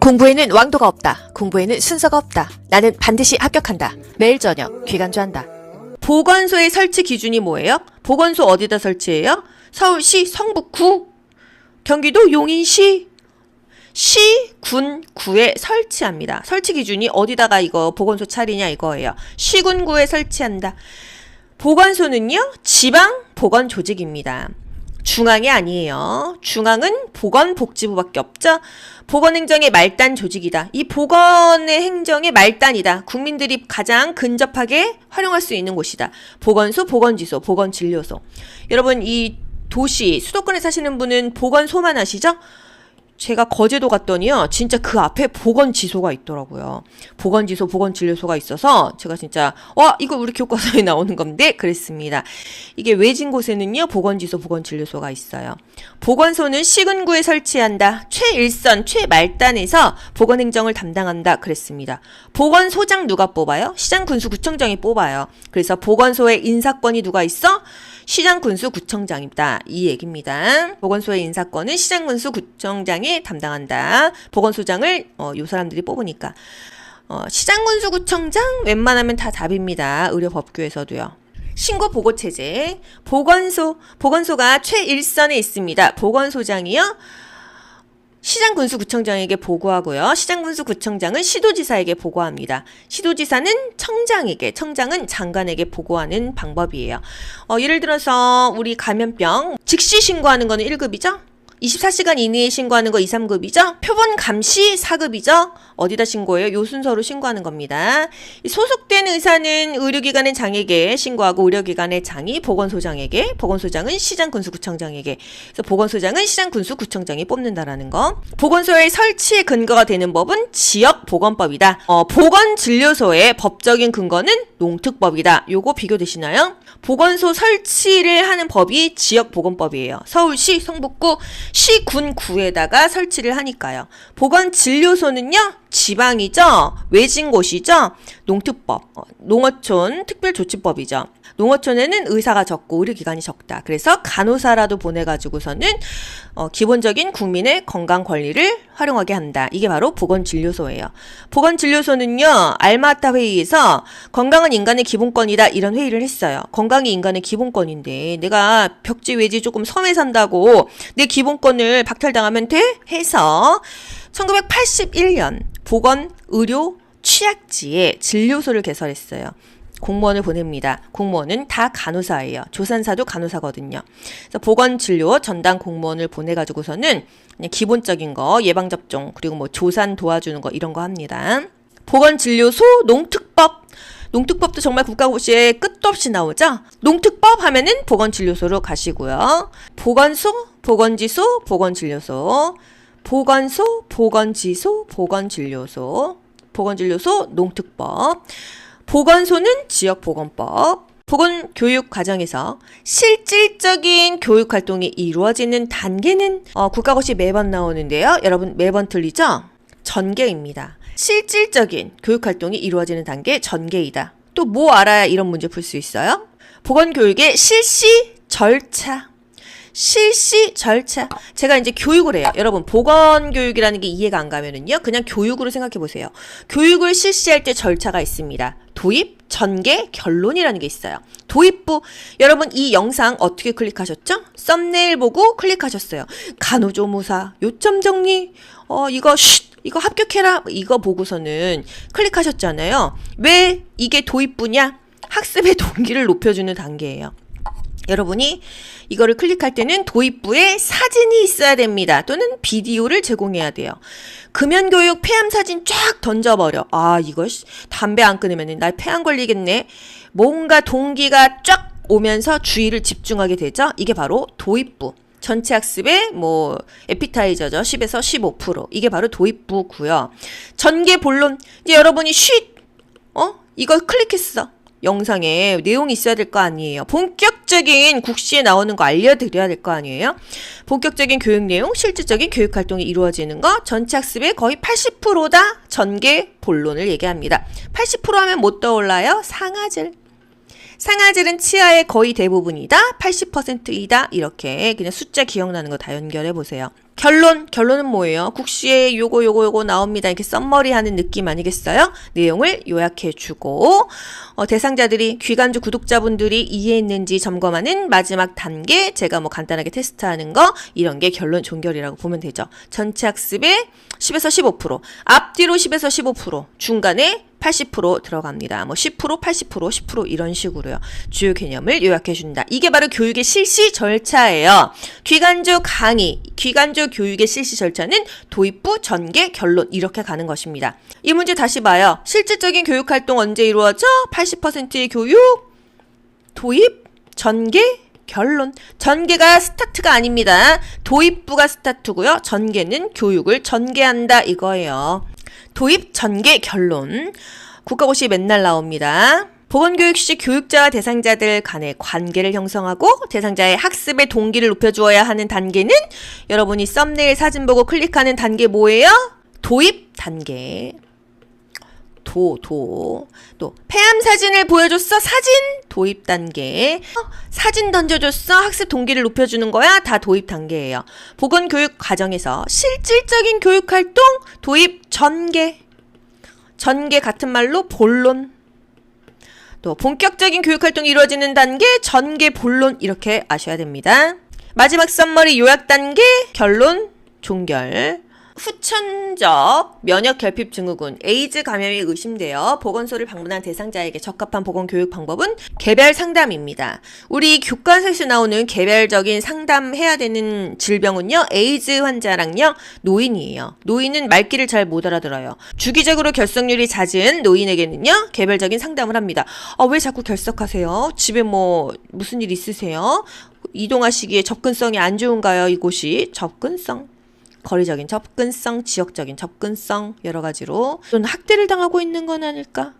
공부에는 왕도가 없다. 공부에는 순서가 없다. 나는 반드시 합격한다. 매일 저녁 귀간주한다. 보건소의 설치 기준이 뭐예요? 보건소 어디다 설치해요? 서울시 성북구, 경기도 용인시, 시, 군, 구에 설치합니다. 설치 기준이 어디다가 이거 보건소 차리냐 이거예요. 시 군 구에 설치한다. 보건소는요, 지방 보건 조직입니다. 중앙이 아니에요. 중앙은 보건복지부밖에 없죠. 보건행정의 말단 조직이다. 이 보건의 행정의 말단이다. 국민들이 가장 근접하게 활용할 수 있는 곳이다. 보건소, 보건지소, 보건진료소. 여러분 이 도시 수도권에 사시는 분은 보건소만 아시죠? 제가 거제도 갔더니요, 진짜 그 앞에 보건지소가 있더라고요. 보건지소, 보건진료소가 있어서 제가 진짜 와 이거 우리 교과서에 나오는 건데 그랬습니다. 이게 외진 곳에는요, 보건지소, 보건진료소가 있어요. 보건소는 시군구에 설치한다. 최일선, 최말단에서 보건행정을 담당한다. 그랬습니다. 보건소장 누가 뽑아요? 시장, 군수, 구청장이 뽑아요. 그래서 보건소에 인사권이 누가 있어? 시장, 군수, 구청장이다. 이 얘기입니다. 보건소의 인사권은 시장, 군수, 구청장이 담당한다. 보건소장을 어, 요 사람들이 뽑으니까. 어, 시장, 군수, 구청장 웬만하면 다 답입니다. 의료법규에서도요. 신고 보고 체제. 보건소. 보건소가 최일선에 있습니다. 보건소장이요. 시장 군수 구청장에게 보고하고요. 시장 군수 구청장은 시도지사에게 보고합니다. 시도지사는 청장에게, 청장은 장관에게 보고하는 방법이에요. 어, 예를 들어서 우리 감염병 즉시 신고하는 거는 1급이죠? 24시간 이내에 신고하는 거 2, 3급이죠? 표본 감시 4급이죠? 어디다 신고해요? 요 순서로 신고하는 겁니다. 이 소속된 의사는 의료기관의 장에게 신고하고 의료기관의 장이 보건소장에게, 보건소장은 시장군수구청장에게, 그래서 보건소장은 시장군수구청장이 뽑는다라는 거. 보건소의 설치의 근거가 되는 법은 지역보건법이다. 어, 보건진료소의 법적인 근거는 농특법이다. 요거 비교되시나요? 보건소 설치를 하는 법이 지역보건법이에요. 서울시, 성북구, 시, 군, 구에다가 설치를 하니까요. 보건 진료소는요, 지방이죠? 외진 곳이죠? 농특법, 어, 농어촌 특별조치법이죠. 농어촌에는 의사가 적고 의료기관이 적다. 그래서 간호사라도 보내가지고서는 어, 기본적인 국민의 건강 권리를 활용하게 한다. 이게 바로 보건진료소예요. 보건진료소는요, 알마타 회의에서 건강은 인간의 기본권이다. 이런 회의를 했어요. 건강이 인간의 기본권인데 내가 벽지 외지 조금 섬에 산다고 내 기본권을 박탈당하면 돼? 해서 1981년 보건 의료 취약지에 진료소를 개설했어요. 공무원을 보냅니다. 공무원은 다 간호사예요. 조산사도 간호사거든요. 그래서 보건진료 전담 공무원을 보내가지고서는 기본적인 거 예방접종 그리고 뭐 조산 도와주는 거 이런 거 합니다. 보건진료소 농특법 농특법도 정말 국가고시에 끝도 없이 나오죠. 농특법 하면은 보건진료소로 가시고요. 보건소, 보건지소, 보건진료소, 보건소, 보건지소, 보건진료소, 보건진료소, 농특법. 보건소는 지역보건법. 보건교육 과정에서 실질적인 교육 활동이 이루어지는 단계는 어, 국가고시 매번 나오는데요. 여러분 매번 틀리죠? 전개입니다. 실질적인 교육 활동이 이루어지는 단계 전개이다. 또 뭐 알아야 이런 문제 풀 수 있어요? 보건교육의 실시 절차. 실시 절차. 제가 이제 교육을 해요. 여러분, 보건 교육이라는 게 이해가 안 가면은요, 그냥 교육으로 생각해 보세요. 교육을 실시할 때 절차가 있습니다. 도입, 전개, 결론이라는 게 있어요. 도입부. 여러분, 이 영상 어떻게 클릭하셨죠? 썸네일 보고 클릭하셨어요. 간호조무사, 요점 정리, 어, 이거, 쉿! 이거 합격해라. 이거 보고서는 클릭하셨잖아요. 왜 이게 도입부냐? 학습의 동기를 높여주는 단계예요. 여러분이 이거를 클릭할 때는 도입부에 사진이 있어야 됩니다. 또는 비디오를 제공해야 돼요. 금연교육 폐암 사진 쫙 던져버려. 아, 이거 씨, 담배 안 끊으면 날 폐암 걸리겠네. 뭔가 동기가 쫙 오면서 주의를 집중하게 되죠. 이게 바로 도입부. 전체 학습의 뭐 에피타이저죠. 10에서 15%. 이게 바로 도입부고요. 전개 본론. 이제 여러분이 쉿 어? 이거 클릭했어. 영상에 내용이 있어야 될 거 아니에요. 본격적인 국시에 나오는 거 알려드려야 될 거 아니에요. 본격적인 교육 내용, 실질적인 교육 활동이 이루어지는 거 전체 학습의 거의 80%다 전개 본론을 얘기합니다. 80% 하면 못 떠올라요? 상아질. 상아질은 치아의 거의 대부분이다. 80%이다. 이렇게 그냥 숫자 기억나는 거 다 연결해 보세요. 결론, 결론은 뭐예요? 국시에 요거, 요거, 요거 나옵니다. 이렇게 썸머리 하는 느낌 아니겠어요? 내용을 요약해 주고, 어, 대상자들이, 귀간주 구독자분들이 이해했는지 점검하는 마지막 단계, 제가 뭐 간단하게 테스트하는 거, 이런 게 결론 종결이라고 보면 되죠. 전체 학습에 10에서 15%, 앞뒤로 10에서 15%, 중간에 80% 들어갑니다. 뭐 10%, 80%, 10% 이런 식으로요. 주요 개념을 요약해 준다. 이게 바로 교육의 실시 절차예요. 귀간주 강의, 귀간주 교육의 실시 절차는 도입부, 전개, 결론 이렇게 가는 것입니다. 이 문제 다시 봐요. 실질적인 교육 활동 언제 이루어져? 80%의 교육, 도입, 전개, 결론. 전개가 스타트가 아닙니다. 도입부가 스타트고요. 전개는 교육을 전개한다 이거예요. 도입, 전개, 결론. 국가고시 맨날 나옵니다. 보건교육 시 교육자와 대상자들 간의 관계를 형성하고 대상자의 학습의 동기를 높여주어야 하는 단계는 여러분이 썸네일 사진 보고 클릭하는 단계 뭐예요? 도입 단계. 도, 도. 또, 폐암 사진을 보여줬어? 사진? 도입 단계. 어, 사진 던져줬어? 학습 동기를 높여주는 거야? 다 도입 단계예요. 보건교육 과정에서 실질적인 교육 활동? 도입 전개. 전개 같은 말로 본론. 또, 본격적인 교육 활동이 이루어지는 단계? 전개, 본론. 이렇게 아셔야 됩니다. 마지막 썸머리 요약 단계? 결론, 종결. 후천적 면역 결핍 증후군 에이즈 감염이 의심되어 보건소를 방문한 대상자에게 적합한 보건 교육 방법은 개별 상담입니다. 우리 교과서에서 나오는 개별적인 상담해야 되는 질병은요. 에이즈 환자랑요. 노인이에요. 노인은 말귀를 잘 못 알아들어요. 주기적으로 결석률이 잦은 노인에게는요. 개별적인 상담을 합니다. 아, 왜 자꾸 결석하세요? 집에 뭐 무슨 일 있으세요? 이동하시기에 접근성이 안 좋은가요? 이곳이 접근성 거리적인 접근성, 지역적인 접근성 여러 가지로 또는 학대를 당하고 있는 건 아닐까?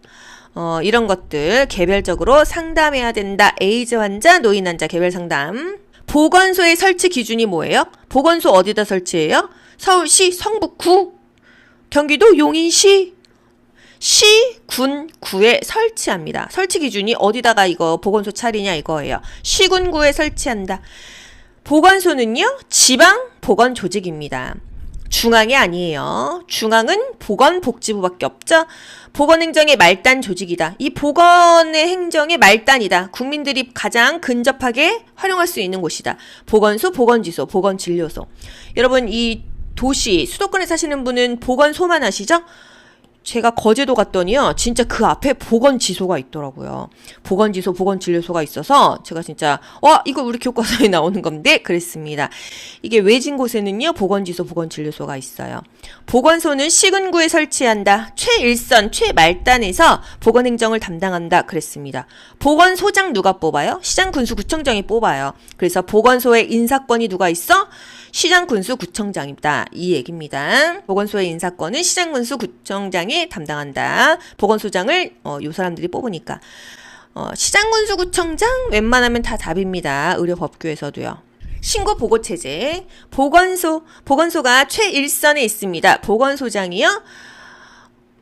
어, 이런 것들 개별적으로 상담해야 된다. 에이즈 환자, 노인 환자 개별 상담. 보건소의 설치 기준이 뭐예요? 보건소 어디다 설치해요? 서울시 성북구, 경기도 용인시, 시, 군, 구에 설치합니다. 설치 기준이 어디다가 이거 보건소 차리냐 이거예요. 시 군, 구에 설치한다. 보건소는요, 지방 보건 조직입니다. 중앙이 아니에요. 중앙은 보건복지부밖에 없죠. 보건행정의 말단 조직이다. 이 보건의 행정의 말단이다. 국민들이 가장 근접하게 활용할 수 있는 곳이다. 보건소, 보건지소, 보건진료소. 여러분, 이 도시, 수도권에 사시는 분은 보건소만 아시죠? 제가 거제도 갔더니요, 진짜 그 앞에 보건지소가 있더라고요. 보건지소, 보건진료소가 있어서 제가 진짜, 와, 이거 우리 교과서에 나오는 건데? 그랬습니다. 이게 외진 곳에는요, 보건지소, 보건진료소가 있어요. 보건소는 시군구에 설치한다. 최일선, 최말단에서 보건행정을 담당한다. 그랬습니다. 보건소장 누가 뽑아요? 시장군수구청장이 뽑아요. 그래서 보건소에 인사권이 누가 있어? 시장군수구청장이다. 이 얘기입니다. 보건소의 인사권은 시장군수구청장이 담당한다. 보건소장을 어, 요 사람들이 뽑으니까. 어, 시장군수구청장 웬만하면 다 답입니다. 의료법규에서도요. 신고 보고 체제. 보건소. 보건소가 최일선에 있습니다. 보건소장이요.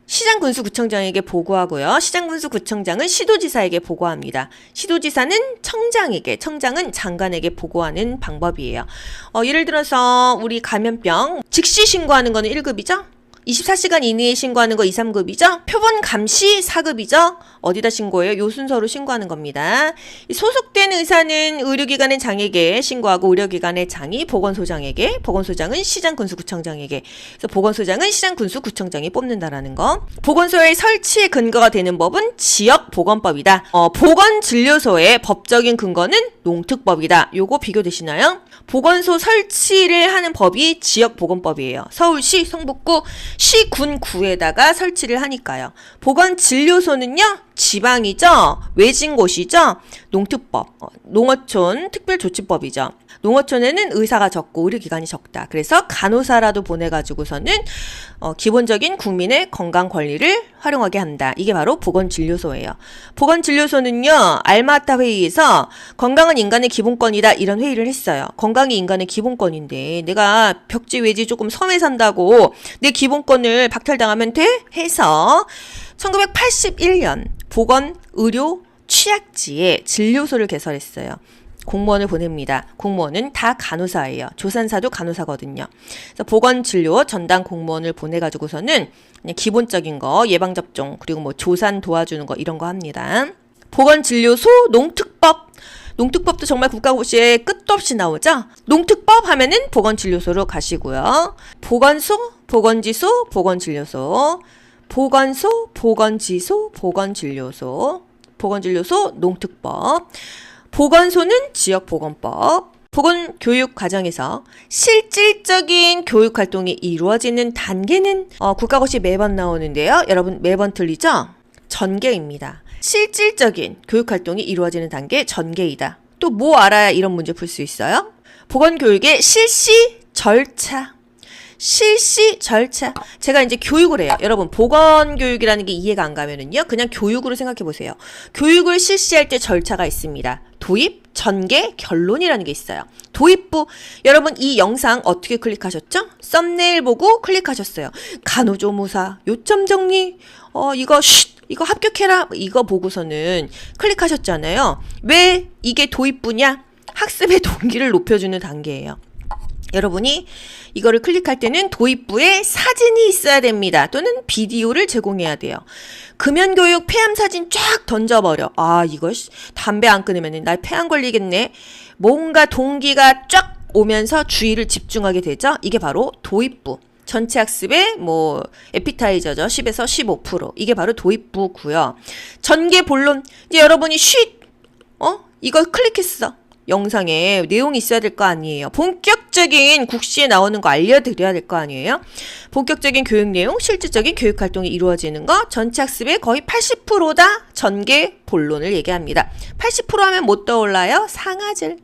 시장군수구청장에게 보고하고요. 시장군수구청장은 시도지사에게 보고합니다. 시도지사는 청장에게, 청장은 장관에게 보고하는 방법이에요. 어, 예를 들어서 우리 감염병 즉시 신고하는 거는 1급이죠? 24시간 이내에 신고하는 거 2, 3급이죠? 표본 감시 4급이죠? 어디다 신고해요? 요 순서로 신고하는 겁니다. 이 소속된 의사는 의료기관의 장에게 신고하고 의료기관의 장이 보건소장에게, 보건소장은 시장군수구청장에게, 그래서 보건소장은 시장군수구청장이 뽑는다라는 거. 보건소의 설치의 근거가 되는 법은 지역보건법이다. 어, 보건진료소의 법적인 근거는 농특법이다. 요거 비교되시나요? 보건소 설치를 하는 법이 지역보건법이에요. 서울시, 성북구, 시, 군, 구에다가 설치를 하니까요. 보건 진료소는요, 지방이죠? 외진 곳이죠? 농특법, 어, 농어촌 특별조치법이죠. 농어촌에는 의사가 적고 의료기관이 적다. 그래서 간호사라도 보내가지고서는 어, 기본적인 국민의 건강 권리를 활용하게 한다. 이게 바로 보건진료소예요. 보건진료소는요, 알마타 회의에서 건강은 인간의 기본권이다. 이런 회의를 했어요. 건강이 인간의 기본권인데 내가 벽지 외지 조금 섬에 산다고 내 기본 권을 박탈당하면 돼? 해서 1981년 보건 의료 취약지에 진료소를 개설했어요. 공무원을 보냅니다. 공무원은 다 간호사예요. 조산사도 간호사거든요. 그래서 보건진료 전담 공무원을 보내가지고서는 기본적인 거 예방접종 그리고 뭐 조산 도와주는 거 이런 거 합니다. 보건진료소 농특법 농특법도 정말 국가고시에 끝도 없이 나오죠. 농특법 하면은 보건진료소로 가시고요. 보건소, 보건지소, 보건진료소, 보건소, 보건지소, 보건진료소, 보건진료소, 농특법. 보건소는 지역보건법. 보건교육 과정에서 실질적인 교육 활동이 이루어지는 단계는 어, 국가고시 매번 나오는데요. 여러분 매번 틀리죠? 전개입니다. 실질적인 교육 활동이 이루어지는 단계 전개이다. 또 뭐 알아야 이런 문제 풀 수 있어요? 보건교육의 실시 절차. 실시 절차. 제가 이제 교육을 해요. 여러분, 보건 교육이라는 게 이해가 안 가면은요, 그냥 교육으로 생각해 보세요. 교육을 실시할 때 절차가 있습니다. 도입, 전개, 결론이라는 게 있어요. 도입부. 여러분, 이 영상 어떻게 클릭하셨죠? 썸네일 보고 클릭하셨어요. 간호조무사, 요점 정리, 어, 이거, 쉿! 이거 합격해라! 이거 보고서는 클릭하셨잖아요. 왜 이게 도입부냐? 학습의 동기를 높여주는 단계예요. 여러분이 이거를 클릭할 때는 도입부에 사진이 있어야 됩니다. 또는 비디오를 제공해야 돼요. 금연교육 폐암 사진 쫙 던져버려. 아, 이거 씨, 담배 안 끊으면 나 폐암 걸리겠네. 뭔가 동기가 쫙 오면서 주의를 집중하게 되죠. 이게 바로 도입부. 전체 학습의 뭐 에피타이저죠. 10에서 15%. 이게 바로 도입부고요. 전개 본론. 이제 여러분이 쉿 어? 이걸 클릭했어. 영상에 내용이 있어야 될 거 아니에요. 본격적인 국시에 나오는 거 알려드려야 될 거 아니에요. 본격적인 교육 내용, 실질적인 교육 활동이 이루어지는 거 전체 학습의 거의 80%다 전개 본론을 얘기합니다. 80% 하면 못 떠올라요? 상아질.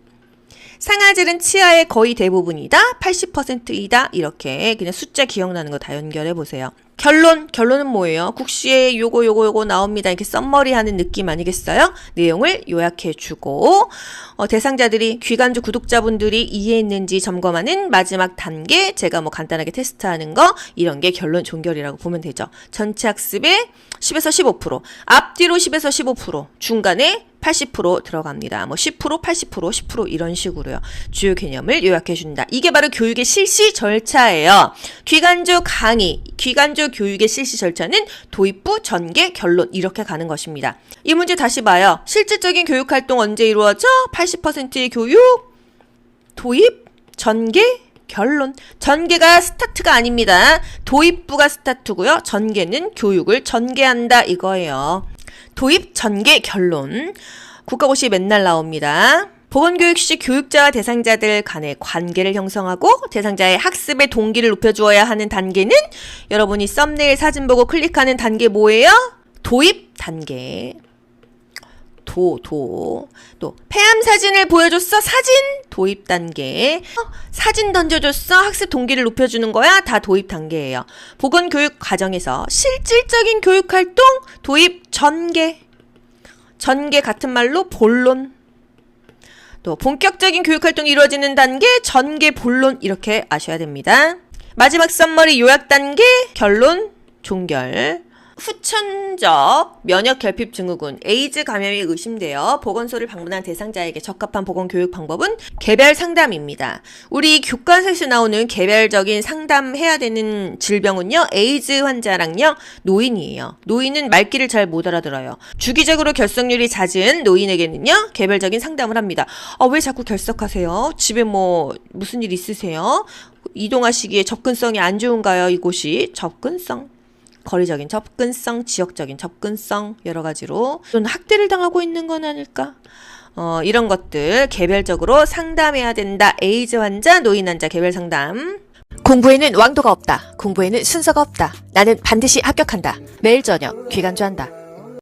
상아질은 치아의 거의 대부분이다, 80%이다, 이렇게 그냥 숫자 기억나는 거 다 연결해 보세요. 결론, 결론은 뭐예요? 국시에 요거, 요거, 요거 나옵니다. 이렇게 썸머리 하는 느낌 아니겠어요? 내용을 요약해 주고, 어, 대상자들이, 귀간주 구독자분들이 이해했는지 점검하는 마지막 단계, 제가 뭐 간단하게 테스트하는 거, 이런 게 결론 종결이라고 보면 되죠. 전체 학습의 10에서 15%, 앞뒤로 10에서 15%, 중간에 80% 들어갑니다. 뭐 10%, 80%, 10% 이런 식으로요. 주요 개념을 요약해 준다. 이게 바로 교육의 실시 절차예요. 귀간주 강의, 귀간주 교육의 실시 절차는 도입부, 전개, 결론 이렇게 가는 것입니다. 이 문제 다시 봐요. 실질적인 교육 활동 언제 이루어져? 80%의 교육, 도입, 전개, 결론. 전개가 스타트가 아닙니다. 도입부가 스타트고요. 전개는 교육을 전개한다 이거예요. 도입, 전개, 결론. 국가고시 맨날 나옵니다. 보건교육 시 교육자와 대상자들 간의 관계를 형성하고 대상자의 학습의 동기를 높여주어야 하는 단계는 여러분이 썸네일 사진 보고 클릭하는 단계 뭐예요? 도입 단계. 도, 도. 또, 폐암 사진을 보여줬어? 사진? 도입 단계. 어, 사진 던져줬어? 학습 동기를 높여주는 거야? 다 도입 단계예요. 보건교육 과정에서 실질적인 교육 활동? 도입 전개. 전개 같은 말로 본론. 또, 본격적인 교육 활동이 이루어지는 단계? 전개, 본론. 이렇게 아셔야 됩니다. 마지막 썸머리 요약 단계? 결론, 종결. 후천적 면역 결핍 증후군 에이즈 감염이 의심되어 보건소를 방문한 대상자에게 적합한 보건 교육 방법은 개별 상담입니다. 우리 교과서에서 나오는 개별적인 상담해야 되는 질병은요. 에이즈 환자랑요. 노인이에요. 노인은 말귀를 잘 못 알아들어요. 주기적으로 결석률이 잦은 노인에게는요. 개별적인 상담을 합니다. 아, 왜 자꾸 결석하세요? 집에 뭐 무슨 일 있으세요? 이동하시기에 접근성이 안 좋은가요? 이곳이 접근성 거리적인 접근성, 지역적인 접근성 여러 가지로 또는 학대를 당하고 있는 건 아닐까? 어, 이런 것들 개별적으로 상담해야 된다. 에이즈 환자, 노인 환자 개별 상담. 공부에는 왕도가 없다. 공부에는 순서가 없다. 나는 반드시 합격한다. 매일 저녁 귀간주한다.